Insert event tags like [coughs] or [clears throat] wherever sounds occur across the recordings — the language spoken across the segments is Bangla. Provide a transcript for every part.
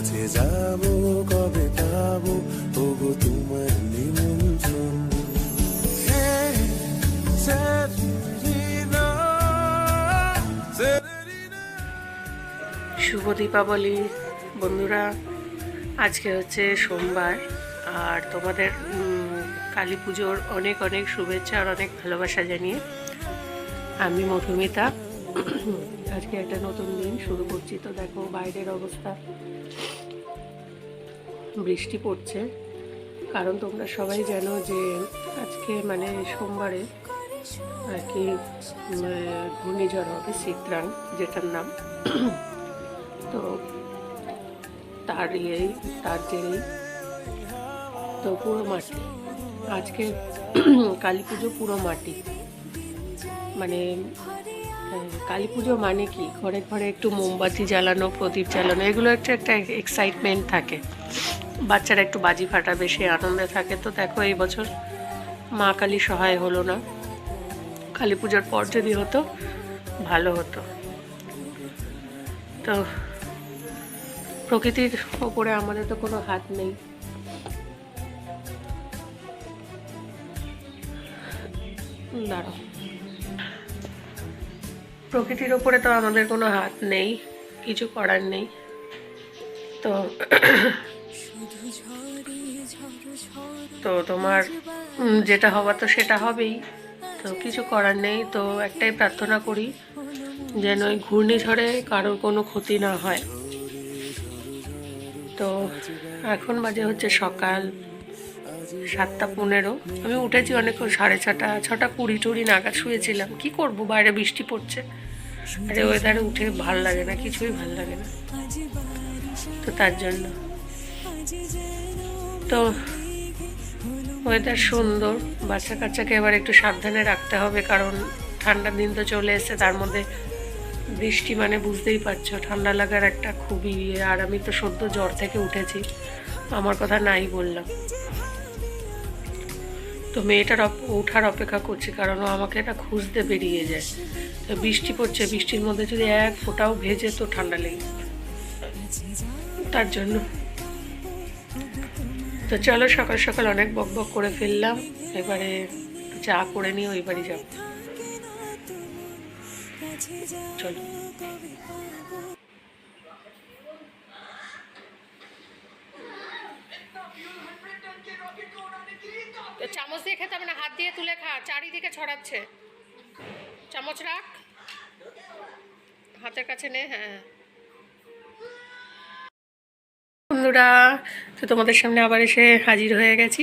কাছে যাব, কবে পাবো ওগো, তোমার নিমন্ত্রণ. শুভ দীপাবলি, বন্ধুরা। আজকে হচ্ছে সোমবার, আর তোমাদের কালী পুজোর অনেক অনেক শুভেচ্ছা আর অনেক ভালোবাসা জানিয়ে আমি মধুমিতা। [coughs] আজকে একটা নতুন দিন শুরু করছি। তো দেখো, বাইরের অবস্থা। বৃষ্টি পড়ছে। কারণ তোমরা সবাই জানো যে আজকে মানে সোমবারে আর কি ঘূর্ণিঝড় হবে চিত্রাং যেটার নাম। [coughs] তো তার ইয়েই, তার জেরেই তো পুরো মাটি, আজকে [coughs] কালী পুজো পুরো মাটি। মানে কালী পুজো মানে কি? ঘরে ঘরে একটু মোমবাতি জ্বালানো, প্রদীপ জ্বালানো, এগুলো একটা একটা এক্সাইটমেন্ট থাকে। বাচ্চারা একটু বাজি ফাটাবে, সে আনন্দে থাকে। তো দেখো এই বছর মা কালী সহায় হলো না। কালী পুজোর পর যদি হতো, ভালো হতো। তো প্রকৃতির ওপরে আমাদের তো কোনো হাত নেই। দাঁড়াও। প্রকৃতির ওপরে তো আমাদের কোনো হাত নেই, কিছু করার নেই। তো তো তোমার যেটা হওয়া তো সেটা হবেই। তো কিছু করার নেই, তো একটাই প্রার্থনা করি, যেন ওই ঘূর্ণিঝড়ে কারোর কোনো ক্ষতি না হয়। তো এখন বাজে হচ্ছে সকাল। সাতটা পনেরো। আমি উঠেছি অনেকক্ষণ, সাড়ে ছটা ছটা কুড়ি টুড়ি নাগাদ শুয়েছিলাম। কি করব, বাইরে বৃষ্টি পড়ছে। আরে ওয়েদারে উঠে ভালো লাগে না, কিছুই ভালো লাগে না। তো তার জন্য। তো ওয়েদার সুন্দর, বাচ্চা কাচ্চাকে এবার একটু সাবধানে রাখতে হবে, কারণ ঠান্ডার দিন তো চলে এসেছে, তার মধ্যে বৃষ্টি মানে বুঝতেই পারছ, ঠান্ডা লাগার একটা খুবই ইয়ে। আর আমি তো সদ্য জ্বর থেকে উঠেছি, আমার কথা নাই বললাম। তো মেয়েটার ওঠার অপেক্ষা করছি কারণ ও আমাকে এটা খুঁজতে বেরিয়ে যায়। তো বৃষ্টি পড়ছে, বৃষ্টির মধ্যে যদি এক ফোঁটাও ভেজে তো ঠান্ডা লেগে তার জন্য। তো চলো সকাল সকাল অনেক বক বক করে ফেললাম, এবারে চা করে নিয়ে ওই বাড়ি যাব। চলো তো চামচ দিয়ে খেতে হবে না হাত দিয়ে তুলে খা, চারিদিকে ছড়াচ্ছে। চামচ রাখ। হাতের কাছে নে হ্যাঁ বন্ধুরা, তো তোমাদের সামনে আবার এসে হাজির হয়ে গেছি।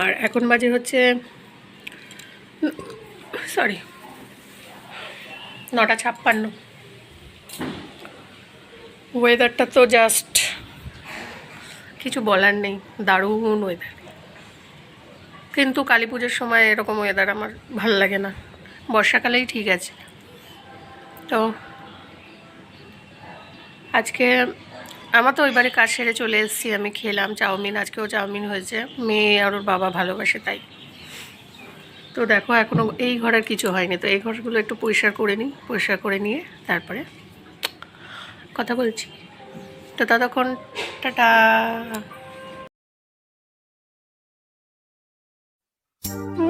আর এখন বাজে হচ্ছে, সরি, নটা ছাপ্পান্ন। ওয়েদারটা তো জাস্ট কিছু বলার নেই, দারুণ ওয়েদার কিন্তু কালী পুজোর সময় এরকম ওয়েদার আমার ভালো লাগে না। বর্ষাকালেই ঠিক আছে। তো আজকে আমার তো ওই বাড়ি কাজ সেরে চলে এসেছি, আমি খেলাম চাউমিন, আজকেও চাউমিন হয়েছে। মেয়ে আর ওর বাবা ভালোবাসে তাই। তো দেখো এখনও এই ঘরের কিছু হয়নি। তো এই ঘরগুলো একটু পরিষ্কার করে নিই, পরিষ্কার করে নিয়ে তারপরে কথা বলছি। তো ততক্ষণ টাটা। Mm-hmm.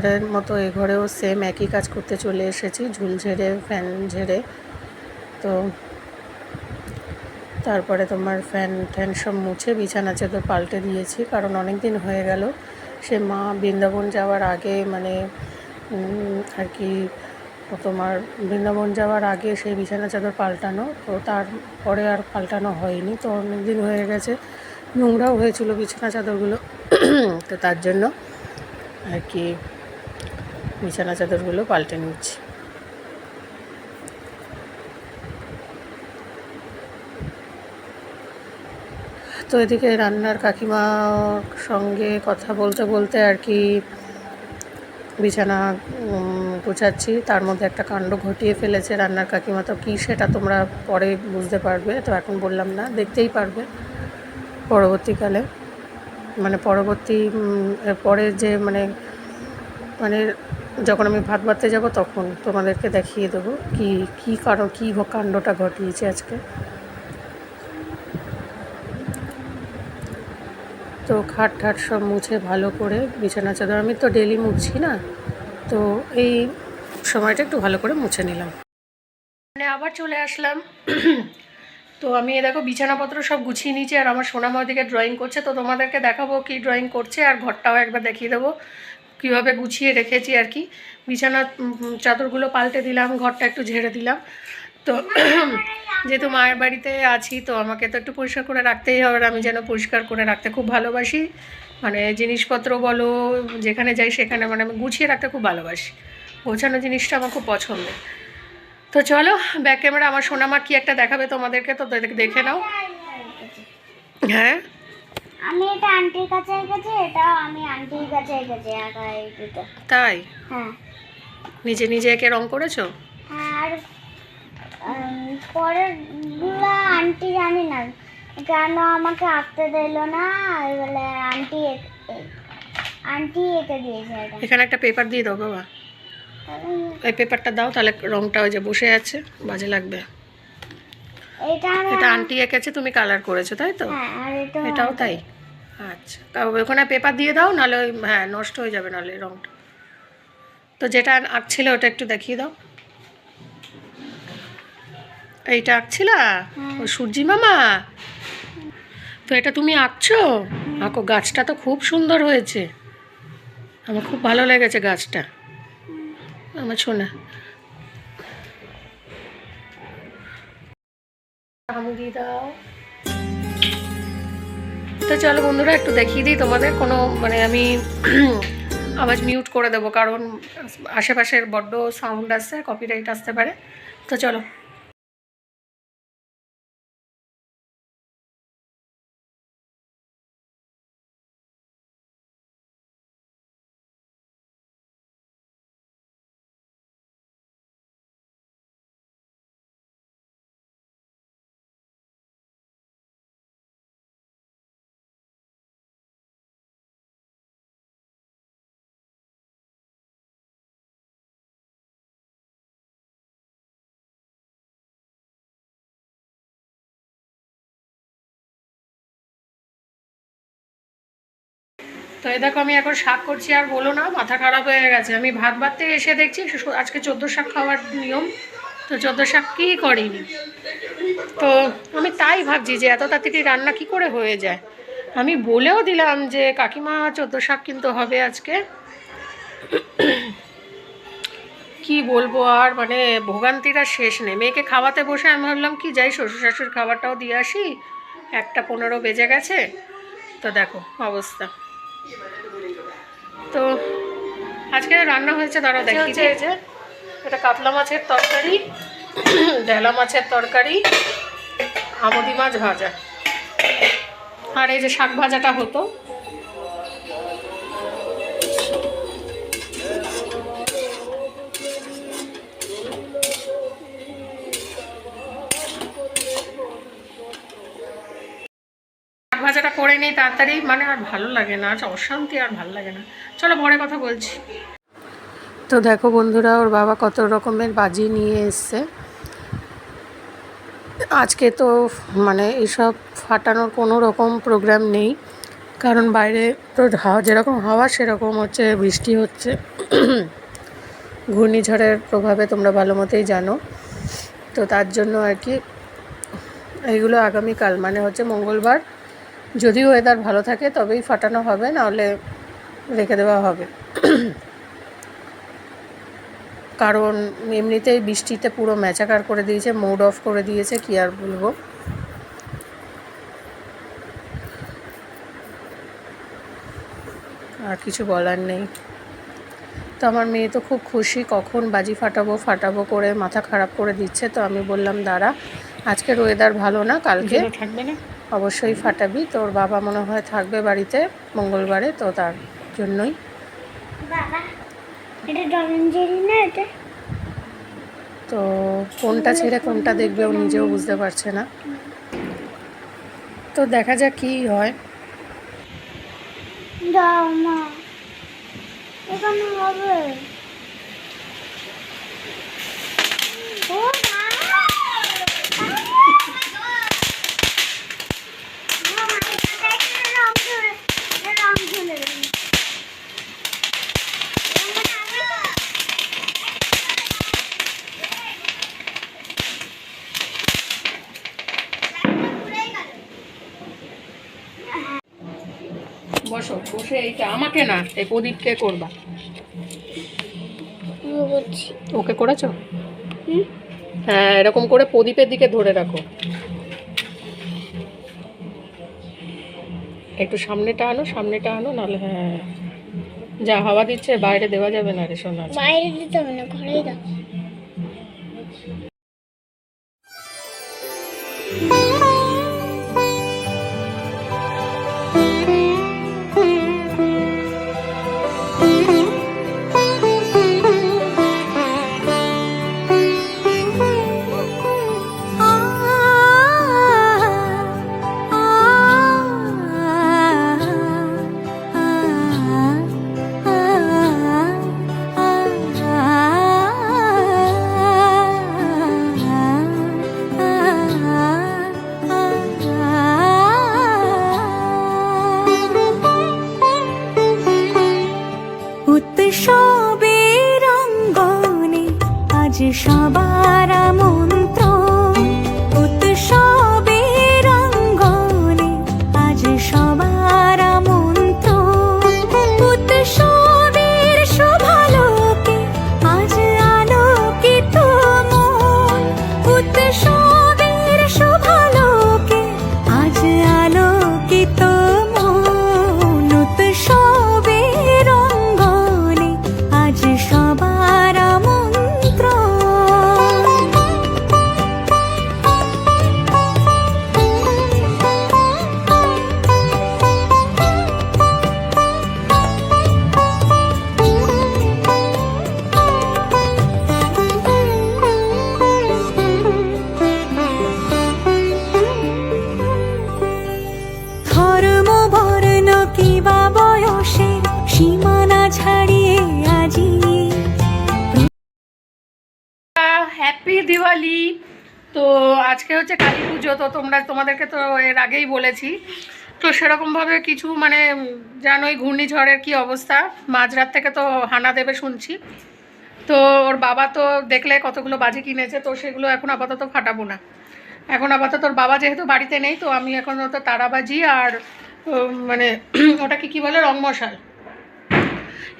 ঘরের মতো, এ ঘরেও সেম একই কাজ করতে চলে এসেছি, ঝুল ঝেড়ে ফ্যান ঝেড়ে। তো তারপরে তোমার ফ্যান ট্যান সব মুছে, বিছানা চাদর পাল্টে দিয়েছি, কারণ অনেক দিন হয়ে গেল। সে মা বৃন্দাবন যাওয়ার আগে মানে আর কি, তোমার বৃন্দাবন যাওয়ার আগে সেই বিছানা চাদর পাল্টানো, তো তারপরে আর পাল্টানো হয়নি, তো অনেক দিন হয়ে গেছে। নোংরাও হয়েছিল বিছানা চাদরগুলো, তো তার জন্য আর কি বিছানা চাদরগুলো পাল্টে নিচ্ছি। তো এদিকে রান্নার কাকিমার সঙ্গে কথা বলতে বলতে আর কি বিছানা গোছাচ্ছি। তার মধ্যে একটা কাণ্ড ঘটিয়ে ফেলেছে রান্নার কাকিমা। তো কী সেটা তোমরা পরে বুঝতে পারবে, তো এখন বললাম না, দেখতেই পারবে পরবর্তীকালে। মানে পরবর্তী পরে যে মানে মানে যখন আমি ভাত বাড়তে যাব তখন তোমাদেরকে দেখিয়ে দেবো কি, কী কারণ, কী কাণ্ডটা ঘটিয়েছে আজকে। তো খাট ঠাট সব মুছে ভালো করে বিছানা চাদর, আমি তো ডেলি মুছছি না, তো এই সময়টা একটু ভালো করে মুছে নিলাম। মানে আবার চলে আসলাম। তো আমি এ দেখো বিছানাপত্র সব গুছিয়ে নিয়েছি, আর আমার সোনামা ওদিকে ড্রয়িং করছে, তো তোমাদেরকে দেখাবো কি ড্রয়িং করছে, আর ঘরটাও একবার দেখিয়ে দেবো। কীভাবে গুছিয়ে রেখেছি আর কি। বিছানার চাদরগুলো পাল্টে দিলাম, ঘরটা একটু ঝেড়ে দিলাম। তো [clears throat] যেহেতু মায়ের বাড়িতে আছি, তো আমাকে তো একটু পরিষ্কার করে রাখতেই হবে আমি যেন পরিষ্কার করে রাখতে খুব ভালোবাসি। মানে জিনিসপত্র বলো, যেখানে যাই সেখানে মানে আমি গুছিয়ে রাখতে খুব ভালোবাসি। গোছানো জিনিসটা আমার খুব পছন্দের। তো চলো ব্যাক ক্যামেরা আমার সোনামা কি একটা দেখাবে তোমাদেরকে? তো দেখে নাও। হ্যাঁ? আমি এটা আন্টির কাছে রেখেছি এটাও আমি আন্টির কাছে রেখেছি একা এই দুটো। তাই? হ্যাঁ। নিজে নিজে একে রং করেছ? হ্যাঁ আর পরেরগুলা আন্টি জানি না কেন আমাকে আঁকতে দিল না বলে আন্টি আন্টি এঁকে। দিয়েছে এখানে একটা পেপার দিয়ে দাও বাবা। এই পেপারটা দাও তাহলে রংটা ওই যে বসে আছে বাজে লাগবে। এটা আন্টি এঁকেছে তুমি কালার করেছ তাই তো? হ্যাঁ এটাও তাই? আচ্ছা তা ওখানে পেপার দিয়ে দাও নাহলে ওই হ্যাঁ নষ্ট হয়ে যাবে নাহলে রংটা। তো যেটা আঁকছিল ওটা একটু দেখিয়ে দাও। এইটা আঁকছিলা ও সূর্যি মামা? তো এটা তুমি আঁকছো? আঁকো গাছটা তো খুব সুন্দর হয়েছে। আমার খুব ভালো লেগেছে গাছটা। আমার শোনা। আমি দিয়ে দাও। তো চলো বন্ধুরা, একটু দেখিয়ে দিই তোমাদের। কোনো মানে আমি [clears throat] আওয়াজ মিউট করে দেবো, কারণ আশেপাশের বড্ড সাউন্ড আসছে কপিরাইট আসতে পারে। তো চলো। তো এই দেখো আমি এখন শাক করছি, আর বলো না, মাথা খারাপ হয়ে গেছে। আমি ভাত ভাততে এসে দেখছি আজকে চোদ্দ শাক খাওয়ার নিয়ম, তো চোদ্দ শাক কী করিনি? তো আমি তাই ভাবছি যে এত তাড়াতাড়ি রান্না কি করে হয়ে যায়? আমি বলেও দিলাম যে, কাকিমা, চোদ্দ শাক কিন্তু হবে আজকে। কি বলব আর মানে ভোগান্তির শেষ নেই। মেয়েকে খাওয়াতে বসে আমি ভাবলাম, কি যাই শ্বশুর শাশুড়ির খাবারটাও দিয়ে আসি, একটা পনেরো বেজে গেছে। তো দেখো অবস্থা। তো আজকে রান্না হয়েছে দাঁড়া দেখি। যে যে এটা কাতলা মাছের তরকারি ঢেলা মাছের তরকারি আমদি মাছ ভাজা। আর এই যে শাক ভাজাটা হতো। নিই, তাড়াতাড়ি। মানে আর ভালো লাগে না আর অশান্তি আর ভালো লাগে না। চলো, পরে কথা বলছি। তো দেখো বন্ধুরা, ওর বাবা কত রকমের বাজি নিয়ে এসছে। আজকে তো মানে এসব ফাটানোর কোনো রকম প্রোগ্রাম নেই। কারণ বাইরে তো যেরকম হাওয়া, সেরকম হচ্ছে, বৃষ্টি হচ্ছে। ঘূর্ণিঝড়ের প্রভাবে তোমরা ভালো মতোই জানো। তো তার জন্য আর কি, এইগুলো আগামীকাল মানে হচ্ছে মঙ্গলবার। যদি ওয়েদার ভালো থাকে তবেই ফাটানো হবে, নাহলে রেখে দেওয়া হবে। কারণ এমনিতেই বৃষ্টিতে পুরো ম্যাচাকার করে দিয়েছে মুড অফ করে দিয়েছে, কি আর বলব? আর কিছু বলার নেই। তো আমার মেয়ে তো খুব খুশি, কখন বাজি ফাটাবো ফাটাবো করে, মাথা খারাপ করে দিচ্ছে, তো আমি বললাম, দাঁড়া, আজকের ওয়েদার ভালো না, কালকে থাকবে না? অবশ্যই ফাটাবি। তোর বাবা মনে হয় থাকবে বাড়িতে মঙ্গলবারে তো তার জন্যই। তো কোনটা ছেড়ে কোনটা দেখবে ও নিজেও বুঝতে পারছে না। তো দেখা যাক কী হয়। এখানে হবে ও মা মা, এটা দেখলে রং চলে- এটা রং চলে গেল। বসো বসে এইটা আমাকে না এই প্রদীপকে করবা। ওকে করেছ? হ্যাঁ এরকম করে প্রদীপের দিকে ধরে রাখো। একটু সামনেটা আনো সামনেটা আনো নাহলে হ্যাঁ। যা হাওয়া দিচ্ছে বাইরে দেওয়া যাবে না রে সোনা। বাইরে দিতে হবে না ঘরেই দাও। অঙ্গনে আজ সবার মন্ত্র আজকে হচ্ছে কালী পুজো, তো তোমরা, তোমাদেরকে তো এর আগেই বলেছি। তো সেরকমভাবে কিছু মানে জানোই ঘূর্ণিঝড়ের কি অবস্থা? মাঝরাত থেকে তো হানা দেবে শুনছি। তো ওর বাবা তো দেখলে কতগুলো বাজি কিনেছে, তো সেগুলো এখন আপাতত ফাটাবো না। এখন আপাতত ওর বাবা যেহেতু বাড়িতে নেই, তো আমি এখন তো তারাবাজি আর মানে [clears throat] ওটাকে কি বলে, রংমশাল।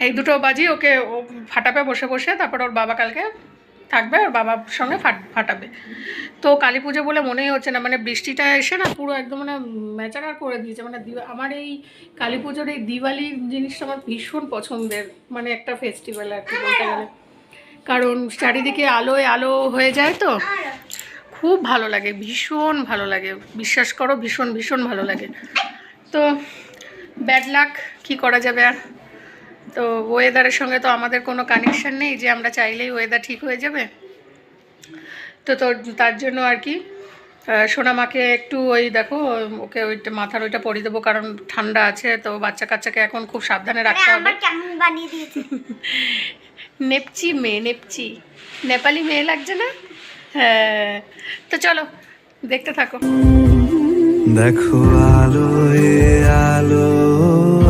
এই দুটো বাজি ওকে ও ফাটাবে বসে বসে, তারপর ওর বাবা কালকে থাকবে ওর বাবার সঙ্গে ফাট- ফাটাবে। তো কালী পুজো বলে মনেই হচ্ছে না মানে বৃষ্টিটা এসে না পুরো একদম মানে ম্যাচারার করে দিয়েছে মানে আমার এই কালী পুজোর এই দিওয়ালি জিনিসটা আমার ভীষণ পছন্দের মানে একটা ফেস্টিভ্যাল আর কি বলতে গেলে। কারণ চারিদিকে আলোয় আলো হয়ে যায় তো, খুব ভালো লাগে, ভীষণ ভালো লাগে, বিশ্বাস করো ভীষণ ভীষণ ভালো লাগে। তো ব্যাড লাক কি করা যাবে আর? তো ওয়েদারের সঙ্গে তো আমাদের কোনো কানেকশান নেই যে আমরা চাইলেই ওয়েদার ঠিক হয়ে যাবে। তো তো তার জন্য আর কি সোনামাকে একটু ওই দেখো ওকে ওইটা মাথার ওইটা পরিয়ে দেবো কারণ ঠান্ডা আছে তো বাচ্চা কাচ্চাকে এখন খুব সাবধানে রাখতে হবে। [laughs] নেপচি মেয়ে নেপচি। নেপালি মেয়ে লাগছে না? হ্যাঁ তো চলো দেখতে থাকো। দেখো আলোয় আলো